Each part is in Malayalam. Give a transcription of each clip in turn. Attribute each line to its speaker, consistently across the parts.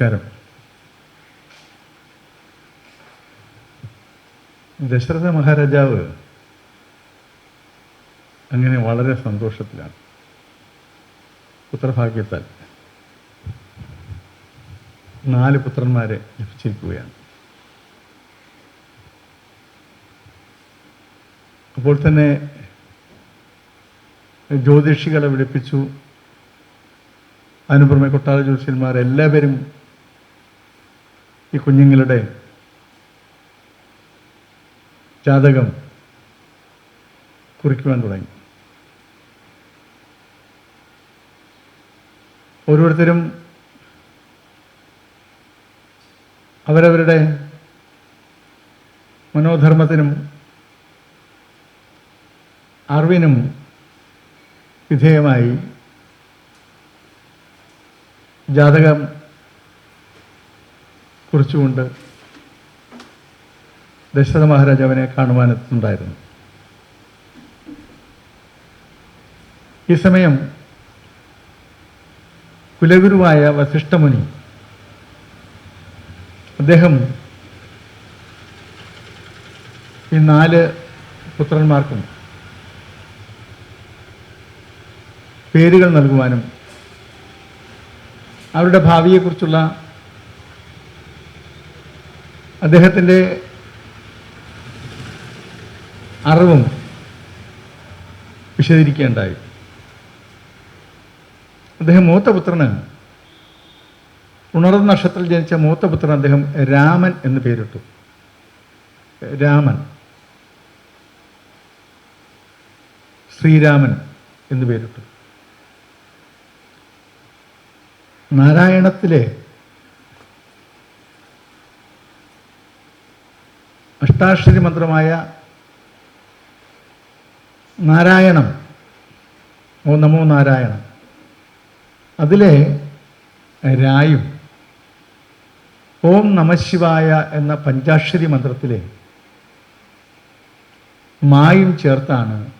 Speaker 1: നമസ്കാരം. ദശരഥ മഹാരാജാവ് അങ്ങനെ വളരെ സന്തോഷത്തിലാണ്. പുത്രഭാഗ്യത്താൽ നാല് പുത്രന്മാരെ ലഭിച്ചിരിക്കുകയാണ്. അപ്പോൾ തന്നെ ജ്യോതിഷികളെ വിളിപ്പിച്ചു. അതിനു പുറമെ കൊട്ടാര ജ്യോതിഷന്മാർ എല്ലാവരും ഈ കുഞ്ഞുങ്ങളുടെ ജാതകം കുറിക്കുവാൻ തുടങ്ങി. ഓരോരുത്തരും അവരവരുടെ മനോധർമ്മത്തിനും അറിവിനും വിധേയമായി ജാതകം കുറിച്ചുകൊണ്ട് ദശരഥ മഹാരാജാവിനെ കാണുവാനെത്തുന്നുണ്ടായിരുന്നു ഈ സമയം കുലഗുരുവായ വസിഷ്ഠമുനി അദ്ദേഹം ഈ നാല് പുത്രന്മാർക്കും പേരുകൾ നൽകുവാനും അവരുടെ ഭാവിയെക്കുറിച്ചുള്ള അദ്ദേഹത്തിന്റെ അറിവും വിശദീകരിക്കേണ്ടായി. അദ്ദേഹം മൂത്തപുത്രന് ഉണർന്ന നക്ഷത്രത്തിൽ ജനിച്ച മൂത്തപുത്രൻ അദ്ദേഹം രാമൻ എന്ന് പേരിട്ടു. രാമൻ. ശ്രീരാമൻ എന്ന് പേരിട്ടു. നാരായണത്തിലെ അഷ്ടാക്ഷരി മന്ത്രമായ നാരായണം. ഓ നമോ നാരായണം. അതിലെ രായും ഓം നമശിവായ എന്ന പഞ്ചാക്ഷരി മന്ത്രത്തിലെ മായും ചേർത്താണ്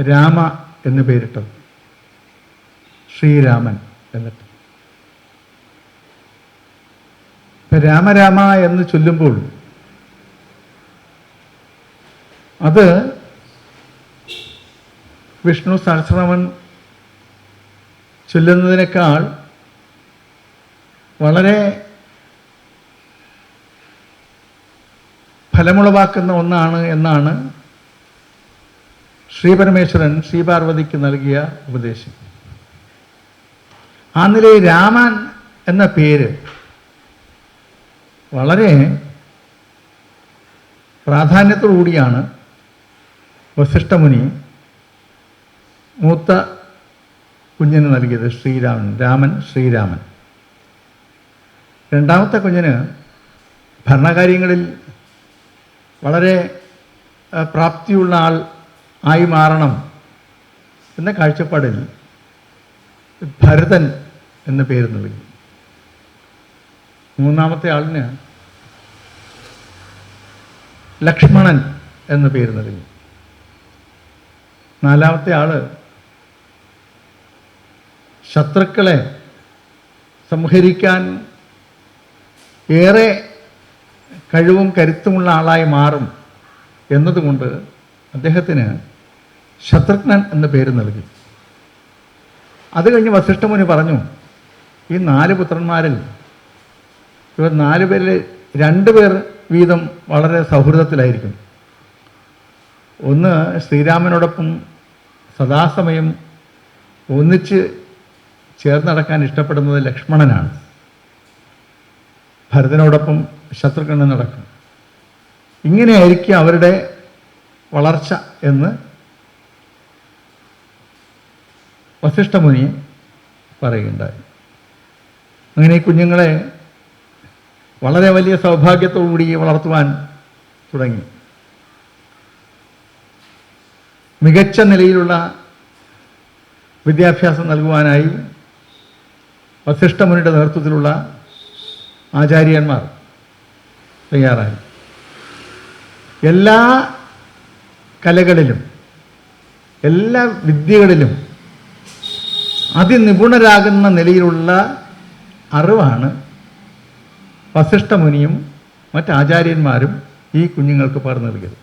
Speaker 1: രാമ എന്ന് പേരിട്ടത്. ശ്രീരാമൻ എന്നിട്ട്. ഇപ്പം രാമരാമ എന്ന് ചൊല്ലുമ്പോൾ അത് വിഷ്ണു സഹസ്രനാമൻ ചൊല്ലുന്നതിനേക്കാൾ വളരെ ഫലമുളവാക്കുന്ന ഒന്നാണ് എന്നാണ് ശ്രീപരമേശ്വരൻ ശ്രീപാർവതിക്ക് നൽകിയ ഉപദേശം. ആ നിലയിൽ രാമൻ എന്ന പേര് വളരെ പ്രാധാന്യത്തോടുകൂടിയാണ് വസിഷ്ഠമുനി മൂത്ത കുഞ്ഞിന് നൽകിയത് ശ്രീരാമൻ രാമൻ ശ്രീരാമൻ. രണ്ടാമത്തെ കുഞ്ഞിന് ഭരണകാര്യങ്ങളിൽ വളരെ പ്രാപ്തിയുള്ള ആൾ ആയി മാറണം എന്ന കാഴ്ചപ്പാടിൽ ഭരതൻ എന്ന പേര് നൽകി മൂന്നാമത്തെ ആളിന് ലക്ഷ്മണൻ എന്ന പേര് നൽകി നാലാമത്തെ ആൾ ശത്രുക്കളെ സംഹരിക്കാൻ ഏറെ കഴിവും കരുത്തുമുള്ള ആളായി മാറും എന്നതുകൊണ്ട് അദ്ദേഹത്തിന് ശത്രുഘ്നൻ എന്ന പേര് നൽകി. അത് കഴിഞ്ഞ് വസിഷ്ഠമുനി പറഞ്ഞു ഈ നാല് പുത്രന്മാരിൽ ഇവർ നാല് പേരിൽ രണ്ട് പേർ വീതം വളരെ സൗഹൃദത്തിലായിരിക്കും. ഒന്ന് ശ്രീരാമനോടൊപ്പം സദാസമയം ഒന്നിച്ച് ചേർന്നടക്കാൻ ഇഷ്ടപ്പെടുന്നത് ലക്ഷ്മണനാണ്. ഭരതനോടൊപ്പം ശത്രുഘ്നൻ നടക്കും. ഇങ്ങനെയായിരിക്കും അവരുടെ വളർച്ച എന്ന് വസിഷ്ഠമുനി പറയുകയുണ്ടായി. അങ്ങനെ ഈ കുഞ്ഞുങ്ങളെ വളരെ വലിയ സൗഭാഗ്യത്തോടുകൂടി വളർത്തുവാൻ തുടങ്ങി. മികച്ച നിലയിലുള്ള വിദ്യാഭ്യാസം നൽകുവാനായി വസിഷ്ഠമുനിയുടെ നേതൃത്വത്തിലുള്ള ആചാര്യന്മാർ തയ്യാറായി. എല്ലാ കലകളിലും എല്ലാ വിദ്യകളിലും അതിനിപുണരാകുന്ന നിലയിലുള്ള അറിവാണ് വസിഷ്ഠമുനിയും മറ്റാചാര്യന്മാരും ഈ കുഞ്ഞുങ്ങൾക്ക് പകർന്നു നൽകിയത്.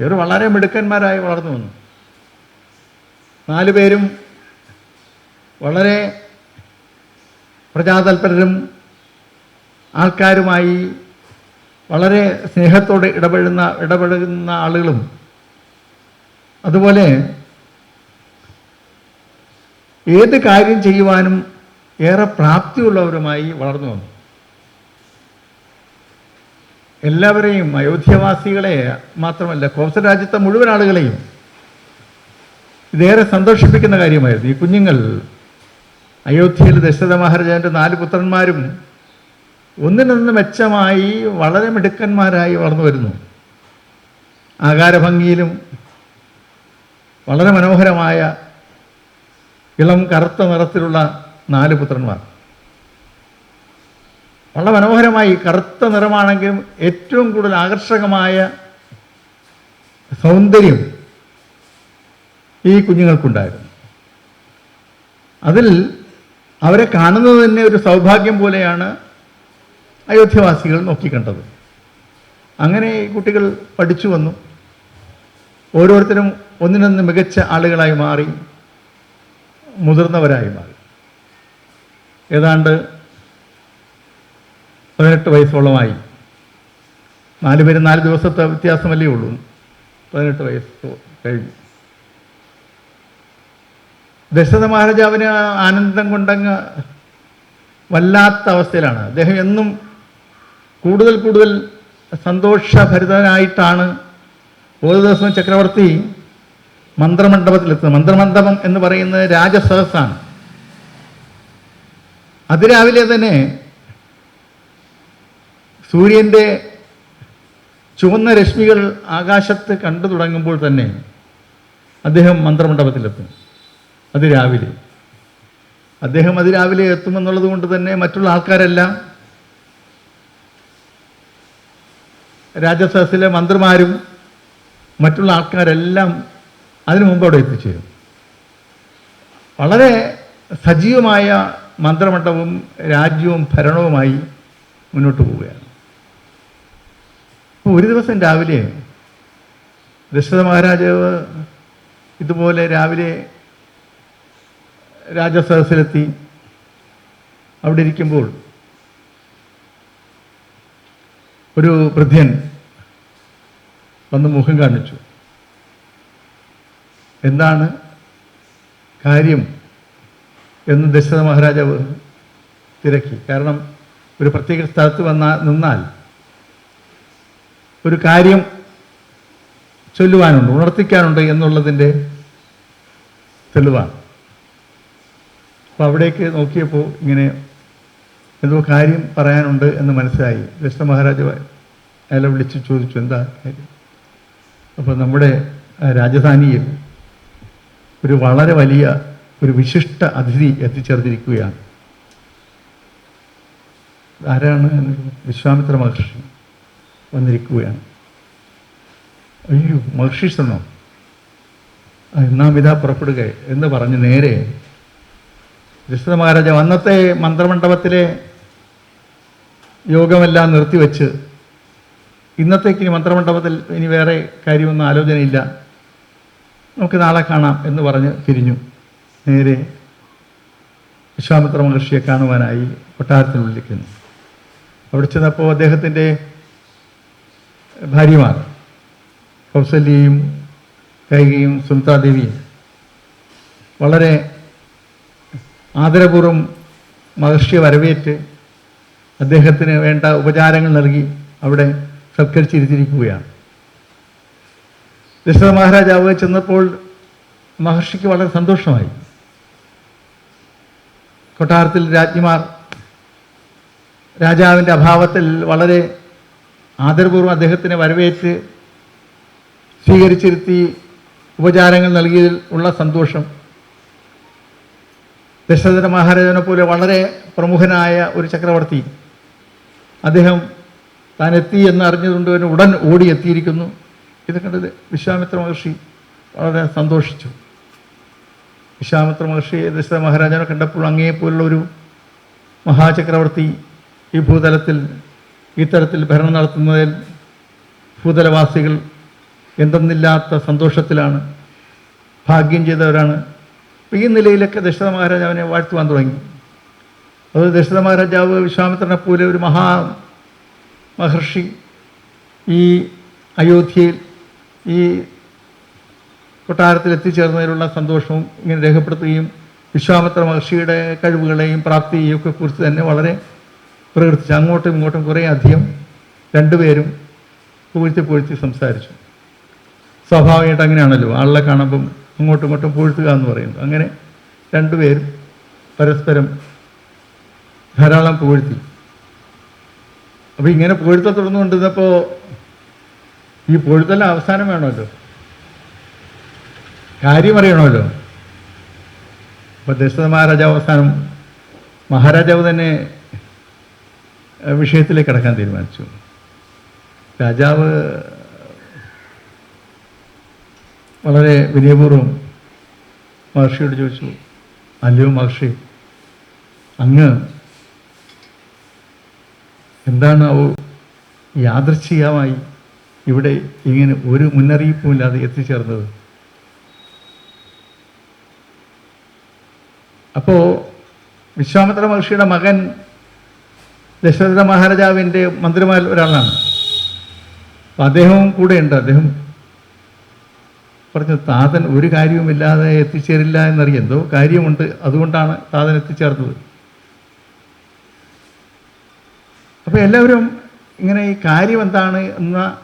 Speaker 1: ഇവർ വളരെ മിടുക്കന്മാരായി വളർന്നു വന്നു. നാലു പേരും വളരെ പ്രജാതൽപരരും ആൾക്കാരുമായി വളരെ സ്നേഹത്തോടെ ഇടപെടുന്ന ഇടപെടുന്ന ആളുകളും. അതുപോലെ ഏത് കാര്യം ചെയ്യുവാനും ഏറെ പ്രാപ്തിയുള്ളവരുമായി വളർന്നു വന്നു. എല്ലാവരെയും അയോധ്യവാസികളെ മാത്രമല്ല കോസ രാജ്യത്തെ മുഴുവൻ ആളുകളെയും ഇതേറെ സന്തോഷിപ്പിക്കുന്ന കാര്യമായിരുന്നു. ഈ കുഞ്ഞുങ്ങൾ അയോധ്യയിൽ ദശരഥ മഹാരാജാവിന്റെ നാല് പുത്രന്മാരും ഒന്നിനൊന്ന് മെച്ചമായി വളരെ മിടുക്കന്മാരായി വളർന്നു വരുന്നു. ആകാരഭംഗിയിലും വളരെ മനോഹരമായ ഇളം കറുത്ത നിറത്തിലുള്ള നാല് പുത്രന്മാർ. വളരെ മനോഹരമായി കറുത്ത നിറമാണെങ്കിലും ഏറ്റവും കൂടുതൽ ആകർഷകമായ സൗന്ദര്യം ഈ കുഞ്ഞുങ്ങൾക്കുണ്ടായിരുന്നു. അതിൽ അവരെ കാണുന്നത് തന്നെ ഒരു സൗഭാഗ്യം പോലെയാണ് അയോധ്യവാസികൾ നോക്കിക്കണ്ടത്. അങ്ങനെ ഈ കുട്ടികൾ പഠിച്ചു വന്നു. ഓരോരുത്തരും ഒന്നിനൊന്ന് മികച്ച ആളുകളായി മാറി മുതിർന്നവരായി മാറി. ഏതാണ്ട് പതിനെട്ട് വയസ്സോളമായി. നാല് പേര് നാല് ദിവസത്തെ വ്യത്യാസമല്ലേ ഉള്ളൂ. പതിനെട്ട് വയസ്സ് കഴിഞ്ഞു. ദശരഥ മഹാരാജാവിന് ആനന്ദം കൊണ്ടങ്ങ് വല്ലാത്ത അവസ്ഥയിലാണ്. അദ്ദേഹം എന്നും കൂടുതൽ കൂടുതൽ സന്തോഷഭരിതനായിട്ടാണ് ഓരോ ദിവസവും ചക്രവർത്തി മന്ത്രമണ്ഡപത്തിലെത്തുന്നത്. മന്ത്രമണ്ഡപം എന്ന് പറയുന്നത് രാജസദസ്സാണ്. അതിരാവിലെ തന്നെ സൂര്യന്റെ ചുവന്ന രശ്മികൾ ആകാശത്ത് കണ്ടു തുടങ്ങുമ്പോൾ തന്നെ അദ്ദേഹം മന്ത്രമണ്ഡപത്തിലെത്തും. അത് രാവിലെ. അദ്ദേഹം അത് രാവിലെ എത്തുമെന്നുള്ളത് കൊണ്ട് തന്നെ മറ്റുള്ള ആൾക്കാരെല്ലാം രാജസദസ്സിലെ മന്ത്രിമാരും മറ്റുള്ള ആൾക്കാരെല്ലാം അതിനു മുമ്പ് അവിടെ എത്തിച്ചേരും. വളരെ സജീവമായ മന്ത്രമണ്ഡപവും രാജ്യവും ഭരണവുമായി മുന്നോട്ട് പോവുകയാണ്. ഒരു ദിവസം രാവിലെ ദശരഥ മഹാരാജാവ് ഇതുപോലെ രാവിലെ രാജസദസ്സിലെത്തി. അവിടെ ഇരിക്കുമ്പോൾ ഒരു വൃദ്ധ്യൻ വന്ന് മുഖം കാണിച്ചു. എന്താണ് കാര്യം എന്ന് ദശരഥ മഹാരാജാവ് തിരക്കി. കാരണം ഒരു പ്രത്യേക സ്ഥലത്ത് വന്നാൽ നിന്നാൽ ഒരു കാര്യം ചൊല്ലുവാനുണ്ട് ഉണർത്തിക്കാനുണ്ട് എന്നുള്ളതിന്റെ തെളിവാണ്. അപ്പോൾ അവിടേക്ക് നോക്കിയപ്പോൾ ഇങ്ങനെ എന്തോ കാര്യം പറയാനുണ്ട് എന്ന് മനസ്സിലായി. കൃഷ്ണ മഹാരാജ അയാളെ വിളിച്ച് ചോദിച്ചു എന്താ കാര്യം? അപ്പോൾ നമ്മുടെ രാജധാനിയിൽ ഒരു വളരെ വലിയ ഒരു വിശിഷ്ട അതിഥി എത്തിച്ചേർന്നിരിക്കുകയാണ്. ആരാണ്? വിശ്വാമിത്ര മഹർഷി. വന്നിരിക്കുകയാണ്. അയ്യോ മഹർഷി ശ്രമം നാം ഇതാ പുറപ്പെടുക എന്ന് പറഞ്ഞ് നേരെ ദൃശ്യ മഹാരാജാവ് അന്നത്തെ മന്ത്രമണ്ഡപത്തിലെ യോഗമെല്ലാം നിർത്തിവെച്ച് ഇന്നത്തേക്ക് ഇനി മന്ത്രമണ്ഡപത്തിൽ ഇനി വേറെ കാര്യമൊന്നും ആലോചനയില്ല. നമുക്ക് നാളെ കാണാം എന്ന് പറഞ്ഞ് തിരിഞ്ഞു. നേരെ വിശ്വാമിത്ര മഹർഷിയെ കാണുവാനായി കൊട്ടാരത്തിനുള്ളിലേക്ക് ചെന്നു അവിടെ ചെന്നപ്പോൾ അദ്ദേഹത്തിന്റെ ഭാര്യമാർ. കൗസല്യയും കൈകയും സുൽത്താദേവിയും വളരെ ആദരപൂർവം മഹർഷിയെ വരവേറ്റ് അദ്ദേഹത്തിന് വേണ്ട ഉപചാരങ്ങൾ നൽകി അവിടെ സത്കരിച്ചിരുത്തിയിരിക്കുകയാണ് ദശരഥ മഹാരാജാവ് ചെന്നപ്പോൾ മഹർഷിക്ക് വളരെ സന്തോഷമായി. കൊട്ടാരത്തിൽ രാജ്ഞിമാർ രാജാവിന്റെ അഭാവത്തിൽ വളരെ ആദരപൂർവം അദ്ദേഹത്തിനെ വരവേറ്റ് സ്വീകരിച്ചിരുത്തി ഉപചാരങ്ങൾ നൽകിയതിൽ ഉള്ള സന്തോഷം. ദശരഥ മഹാരാജനെ പോലെ വളരെ പ്രമുഖനായ ഒരു ചക്രവർത്തി. അദ്ദേഹം താൻ എത്തി എന്ന് അറിഞ്ഞതുകൊണ്ട് തന്നെ ഉടൻ ഓടി എത്തിയിരിക്കുന്നു ഇത് കണ്ടത് വിശ്വാമിത്ര മഹർഷി വളരെ സന്തോഷിച്ചു. വിശ്വാമിത്ര മഹർഷി ദശരഥ മഹാരാജനെ കണ്ടപ്പോൾ അങ്ങേപ്പോലുള്ള ഒരു മഹാചക്രവർത്തി ഈ ഭൂതലത്തിൽ ഈ തരത്തിൽ ഭരണം നടത്തുന്നതിൽ ഭൂതലവാസികൾ എന്തെന്നില്ലാത്ത സന്തോഷത്തിലാണ് ഭാഗ്യം ചെയ്തവരാണ്. ഈ നിലയിലൊക്കെ ദശരഥ മഹാരാജാവിനെ വാഴ്ത്തുവാൻ തുടങ്ങി. അത് ദശരഥ മഹാരാജാവ് വിശ്വാമിത്രനെ പോലെ ഒരു മഹാ മഹർഷി ഈ അയോധ്യയിൽ ഈ കൊട്ടാരത്തിൽ എത്തിച്ചേർന്നതിലുള്ള സന്തോഷവും ഇങ്ങനെ രേഖപ്പെടുത്തുകയും വിശ്വാമിത്ര മഹർഷിയുടെ കഴിവുകളെയും പ്രാപ്തിയെയും ഒക്കെ കുറിച്ച് തന്നെ വളരെ പ്രകൃതിച്ച് അങ്ങോട്ടും ഇങ്ങോട്ടും കുറേ അധികം രണ്ടുപേരും പൂഴ്ത്തി പൂഴ്ത്തി സംസാരിച്ചു. സ്വാഭാവികമായിട്ട് അങ്ങനെയാണല്ലോ. ആളെ കാണുമ്പം അങ്ങോട്ടും ഇങ്ങോട്ടും പൂഴ്ത്തുക എന്ന് പറയുന്നു അങ്ങനെ രണ്ടുപേരും പരസ്പരം ധാരാളം പുകഴ്ത്തി അപ്പോൾ ഇങ്ങനെ പുകഴ്ത്ത തുടർന്നുകൊണ്ടിരുന്നപ്പോൾ ഈ പുകഴ്ത്തലിന് അവസാനം വേണമല്ലോ. കാര്യം അറിയണമല്ലോ. അപ്പോൾ ദശരഥ മഹാരാജാവ് അവസാനം മഹാരാജാവ് തന്നെ വിഷയത്തിലേക്ക് കടക്കാൻ തീരുമാനിച്ചു. രാജാവ് വളരെ വിനയപൂർവം മഹർഷിയോട് ചോദിച്ചു അല്ലയോ മഹർഷി അങ്ങ് എന്താണ് യാദൃച്ഛികമായി ഇവിടെ ഇങ്ങനെ ഒരു മുന്നറിയിപ്പുമില്ലാതെ എത്തിച്ചേർന്നത്? അപ്പോൾ വിശ്വാമിത്ര മഹർഷിയുടെ മകൻ ദശരഥ മഹാരാജാവിന്റെ മന്ത്രിമാരിൽ ഒരാളാണ്. അപ്പം അദ്ദേഹവും കൂടെയുണ്ട്. അദ്ദേഹം പറഞ്ഞു താതൻ ഒരു കാര്യവുമില്ലാതെ എത്തിച്ചേരില്ല എന്നറിയാം. എന്തോ കാര്യമുണ്ട്. അതുകൊണ്ടാണ് താതൻ എത്തിച്ചേർന്നത്. അപ്പോൾ എല്ലാവരും ഇങ്ങനെ ഈ കാര്യം എന്താണ് എന്ന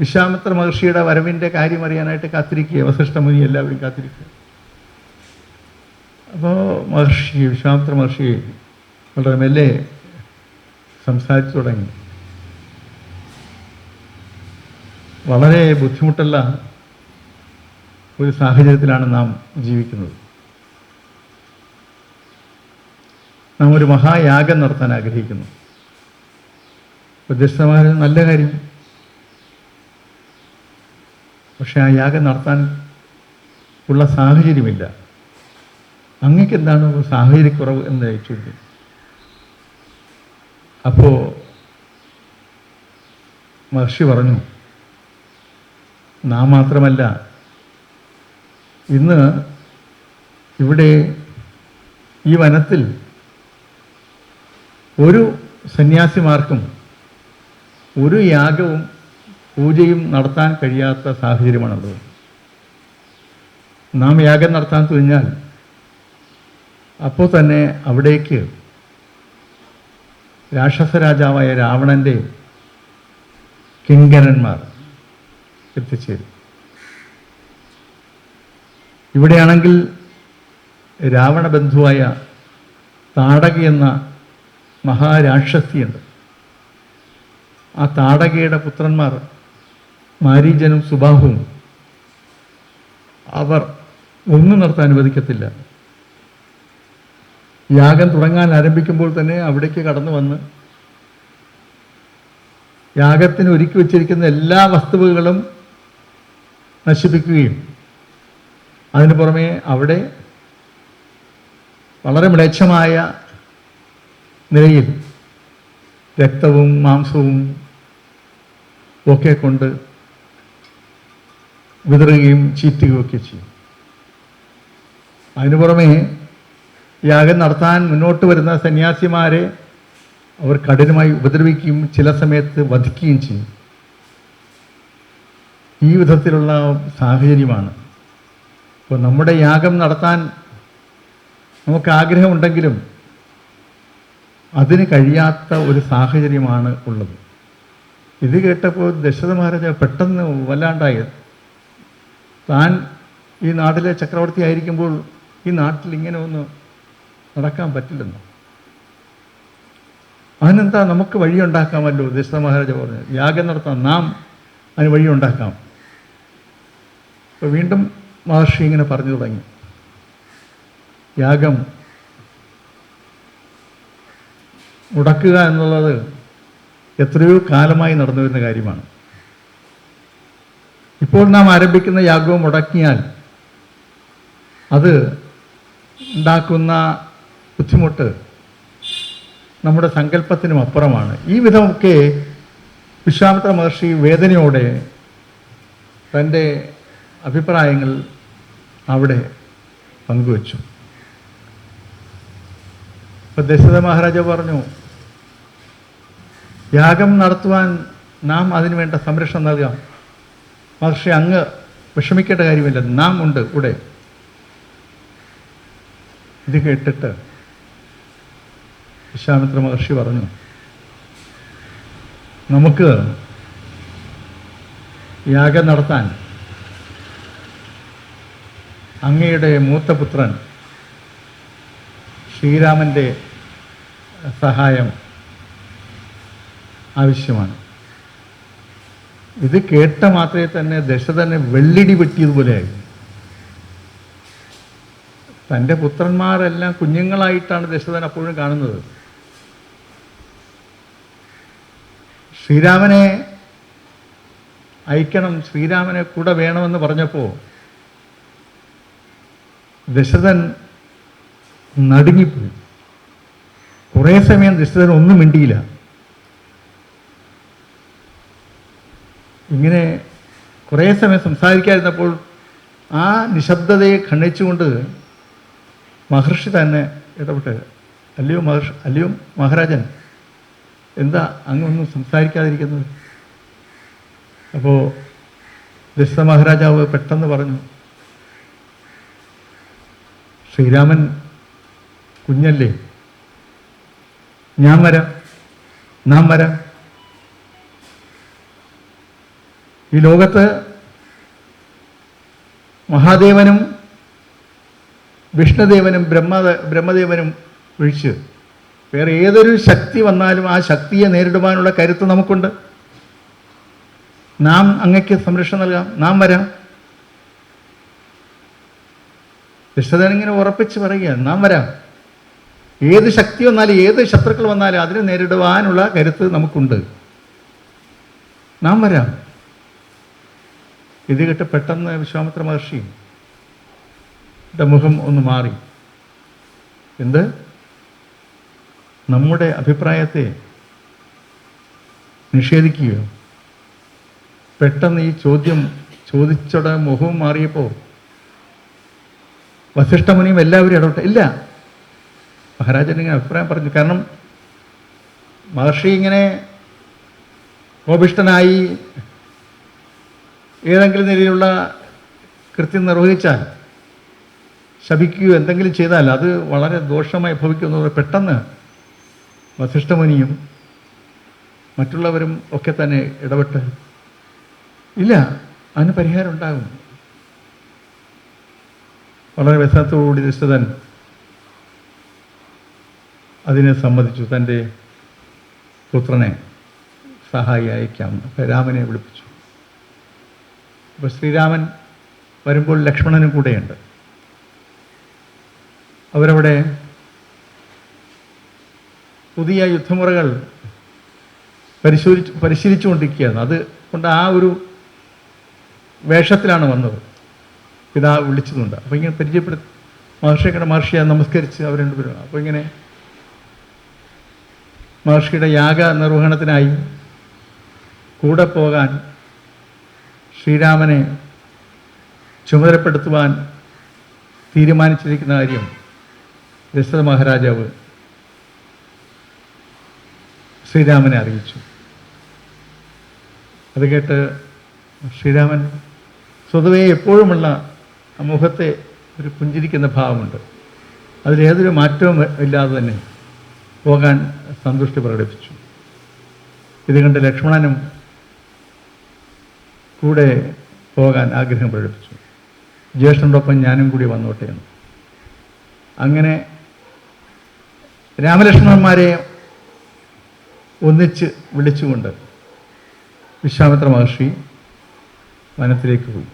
Speaker 1: വിശ്വാമിത്ര മഹർഷിയുടെ വരവിന്റെ കാര്യം അറിയാനായിട്ട് കാത്തിരിക്കുക. വസിഷ്ഠമുനി എല്ലാവരും കാത്തിരിക്കുക. അപ്പോൾ മഹർഷി വിശ്വാമിത്ര മഹർഷി വളരെ മെല്ലെ സംസാരിച്ചു തുടങ്ങി. വളരെ ബുദ്ധിമുട്ടുള്ള ഒരു സാഹചര്യത്തിലാണ് നാം ജീവിക്കുന്നത്. നാം ഒരു മഹായാഗം നടത്താൻ ആഗ്രഹിക്കുന്നു. ഉദ്ദേശമായ നല്ല കാര്യം. പക്ഷെ ആ യാഗം നടത്താൻ ഉള്ള സാഹചര്യമില്ല. അങ്ങക്കെന്താണ് സാഹചര്യക്കുറവ് എന്ന് ചോദ്യം അപ്പോൾ മഹർഷി പറഞ്ഞു നാം മാത്രമല്ല ഇന്ന് ഇവിടെ ഈ വനത്തിൽ ഒരു സന്യാസിമാർക്കും ഒരു യാഗവും പൂജയും നടത്താൻ കഴിയാത്ത സാഹചര്യമാണുള്ളത്. നാം യാഗം നടത്താൻ തുനിഞ്ഞാൽ അപ്പോൾ തന്നെ അവിടേക്ക് രാക്ഷസ രാജാവായ രാവണന്റെ കിങ്കരന്മാർ എത്തിച്ചേരും. ഇവിടെയാണെങ്കിൽ രാവണ ബന്ധുവായ താടക എന്ന മഹാരാക്ഷസിയുണ്ട്. ആ താടകയുടെ പുത്രന്മാർ മാരീജനും സുബാഹുവും. അവർ ഒന്നും നടത്താൻ അനുവദിക്കത്തില്ല. യാഗം തുടങ്ങാൻ ആരംഭിക്കുമ്പോൾ തന്നെ അവിടേക്ക് കടന്നു വന്ന് യാഗത്തിന് ഒരുക്കി വച്ചിരിക്കുന്ന എല്ലാ വസ്തുവകളും നശിപ്പിക്കുകയും അതിന് പുറമേ അവിടെ വളരെ മ്ലേച്ഛമായ നിലയിൽ രക്തവും മാംസവും ഒക്കെ കൊണ്ട് വിതറുകയും ചീറ്റുകയും ഒക്കെ ചെയ്യും. അതിനു പുറമെ യാഗം നടത്താൻ മുന്നോട്ട് വരുന്ന സന്യാസിമാരെ അവർ കഠിനമായി ഉപദ്രവിക്കുകയും ചില സമയത്ത് വധിക്കുകയും ചെയ്യും. ഈ വിധത്തിലുള്ള സാഹചര്യമാണ്. ഇപ്പോൾ നമ്മുടെ യാഗം നടത്താൻ നമുക്ക് ആഗ്രഹമുണ്ടെങ്കിലും അതിന് കഴിയാത്ത ഒരു സാഹചര്യമാണ് ഉള്ളത്. ഇത് കേട്ടപ്പോൾ ദശരഥ മഹാരാജ പെട്ടെന്ന് വല്ലാണ്ടായ. താൻ ഈ നാട്ടിലെ ചക്രവർത്തി ആയിരിക്കുമ്പോൾ ഈ നാട്ടിൽ ഇങ്ങനെ ഒന്ന് നടക്കാൻ പറ്റില്ലെന്ന്. അതിനെന്താ നമുക്ക് വഴിയുണ്ടാക്കാമല്ലോ ദശരഥ മഹാരാജ പറഞ്ഞു. യാഗം നടത്താം നാം അതിന് വഴിയുണ്ടാക്കാം അപ്പോൾ വീണ്ടും മഹർഷി ഇങ്ങനെ പറഞ്ഞു തുടങ്ങി. യാഗം മുടക്കുക എന്നുള്ളത് എത്രയോ കാലമായി നടന്നു വരുന്ന കാര്യമാണ്. ഇപ്പോൾ നാം ആരംഭിക്കുന്ന യാഗവും മുടക്കിയാൽ അത് ഉണ്ടാക്കുന്ന ബുദ്ധിമുട്ട് നമ്മുടെ സങ്കല്പത്തിനും അപ്പുറമാണ്. ഈ വിധമൊക്കെ വിശ്വാമിത്ര മഹർഷി വേദനയോടെ തന്റെ അഭിപ്രായങ്ങൾ അവിടെ പങ്കുവച്ചു. ഇപ്പം ദശരഥ മഹാരാജ പറഞ്ഞു യാഗം നടത്തുവാൻ നാം അതിനു വേണ്ട സംരക്ഷണം നൽകാം. മഹർഷി അങ്ങ് വിഷമിക്കേണ്ട കാര്യമില്ല. നാം ഉണ്ട് ഇവിടെ. ഇത് കേട്ടിട്ട് വിശ്വാമിത്ര മഹർഷി പറഞ്ഞു നമുക്ക് യാഗം നടത്താൻ അങ്ങയുടെ മൂത്തപുത്രൻ ശ്രീരാമന്റെ സഹായം ആവശ്യമാണ്. ഇത് കേട്ട മാത്രമേ തന്നെ ദശരഥനെ വെള്ളിടി വെട്ടിയതുപോലെയായി തന്റെ പുത്രന്മാരെല്ലാം കുഞ്ഞുങ്ങളായിട്ടാണ് ദശതൻ അപ്പോഴും കാണുന്നത്. ശ്രീരാമനെ അയക്കണം ശ്രീരാമനെ കൂടെ വേണമെന്ന് പറഞ്ഞപ്പോൾ ദശരഥൻ നടുങ്ങിപ്പോയി. കുറേ സമയം ദശരഥൻ ഒന്നും മിണ്ടിയില്ല. ഇങ്ങനെ കുറേ സമയം സംസാരിക്കാതിരുന്നപ്പോൾ ആ നിശബ്ദതയെ ഖണ്ഡിച്ചുകൊണ്ട് മഹർഷി തന്നെ ഇടപെട്ട് അല്ലയോ മഹർഷി അല്ലയോ മഹാരാജൻ എന്താ അങ്ങൊന്നും സംസാരിക്കാതിരിക്കുന്നത്? അപ്പോൾ ദശ മഹാരാജാവ് പെട്ടെന്ന് പറഞ്ഞു ശ്രീരാമൻ കുഞ്ഞല്ലേ? ഞാൻ വരാം നാം വരാം. ഈ ലോകത്ത് മഹാദേവനും വിഷ്ണുദേവനും ബ്രഹ്മ ബ്രഹ്മദേവനും ഒഴിച്ച് വേറെ ഏതൊരു ശക്തി വന്നാലും ആ ശക്തിയെ നേരിടുവാനുള്ള കരുത്ത് നമുക്കുണ്ട്. നാം അങ്ങക്ക് സംരക്ഷണം നൽകാം. നാം വരാം. ദുഷ്ടതനിങ്ങനെ ഉറപ്പിച്ച് പറയുക നാം വരാം. ഏത് ശക്തി വന്നാലും ഏത് ശത്രുക്കൾ വന്നാലും അതിനെ നേരിടുവാനുള്ള കരുത്ത് നമുക്കുണ്ട്. നാം വരാം. ഇത് കേട്ട് പെട്ടെന്ന് വിശ്വാമിത്ര മഹർഷി മുഖം ഒന്ന് മാറി. എന്ത്? നമ്മുടെ അഭിപ്രായത്തെ നിഷേധിക്കുകയോ? പെട്ടെന്ന് ഈ ചോദ്യം ചോദിച്ചോടെ മുഖവും മാറിയപ്പോൾ വസിഷ്ഠമുനിയും എല്ലാവരും ഇടപെട്ടെ. ഇല്ല. മഹാരാജൻ ഇങ്ങനെ അഭിപ്രായം പറഞ്ഞു. കാരണം മഹർഷി ഇങ്ങനെ കോപിഷ്ടനായി ഏതെങ്കിലും നിലയിലുള്ള കൃത്യം നിർവഹിച്ചാൽ ശപിക്കുകയോ എന്തെങ്കിലും ചെയ്താൽ അത് വളരെ ദോഷമായി ഭവിക്കുന്നത് പെട്ടെന്ന് വസിഷ്ഠമുനിയും മറ്റുള്ളവരും ഒക്കെ തന്നെ ഇടപെട്ട് ഇല്ല അതിന് പരിഹാരം ഉണ്ടാകും. വളരെ വ്യസനത്തോടുകൂടി ദുഷ്ടതൻ അതിനെ സംബന്ധിച്ചു തന്റെ പുത്രനെ സഹായി അയക്കാം. രാമനെ വിളിപ്പിച്ചു. അപ്പോൾ ശ്രീരാമൻ വരുമ്പോൾ ലക്ഷ്മണനും കൂടെയുണ്ട്. അവരവിടെ പുതിയ യുദ്ധമുറകൾ പരിശോധിച്ച് പരിശീലിച്ചുകൊണ്ടിരിക്കുകയാണ്. അത് കൊണ്ട് ആ ഒരു വേഷത്തിലാണ് വന്നത്. പിതാവ് വിളിച്ചതുണ്ട് അപ്പോൾ ഇങ്ങനെ പരിചയപ്പെടുത്തി മഹർഷിയുടെ മഹർഷിയെ നമസ്കരിച്ച് അവർ രണ്ടുപേരും അപ്പോൾ ഇങ്ങനെ മഹർഷിയുടെ യാഗ നിർവഹണത്തിനായി കൂടെ പോകാൻ ശ്രീരാമനെ ചുമതലപ്പെടുത്തുവാൻ തീരുമാനിച്ചിരിക്കുന്ന കാര്യം ദശരഥ മഹാരാജാവ് ശ്രീരാമനെ അറിയിച്ചു. അത് കേട്ട് ശ്രീരാമൻ സ്വതവേ എപ്പോഴുമുള്ള മുഖത്തെ ഒരു പുഞ്ചിരിക്കുന്ന ഭാവമുണ്ട്. അതിലേതൊരു മാറ്റവും ഇല്ലാതെ തന്നെ പോകാൻ സന്തുഷ്ടി പ്രകടിപ്പിച്ചു. ഇത് കണ്ട് ലക്ഷ്മണനും കൂടെ പോകാൻ ആഗ്രഹം പ്രകടിപ്പിച്ചു. ജ്യേഷ്ഠനോടൊപ്പം ഞാനും കൂടി വന്നോട്ടെ എന്ന്. അങ്ങനെ രാമലക്ഷ്മണന്മാരെ ഒന്നിച്ച് വിളിച്ചുകൊണ്ട് വിശ്വാമിത്ര മഹർഷി വനത്തിലേക്ക് പോയി.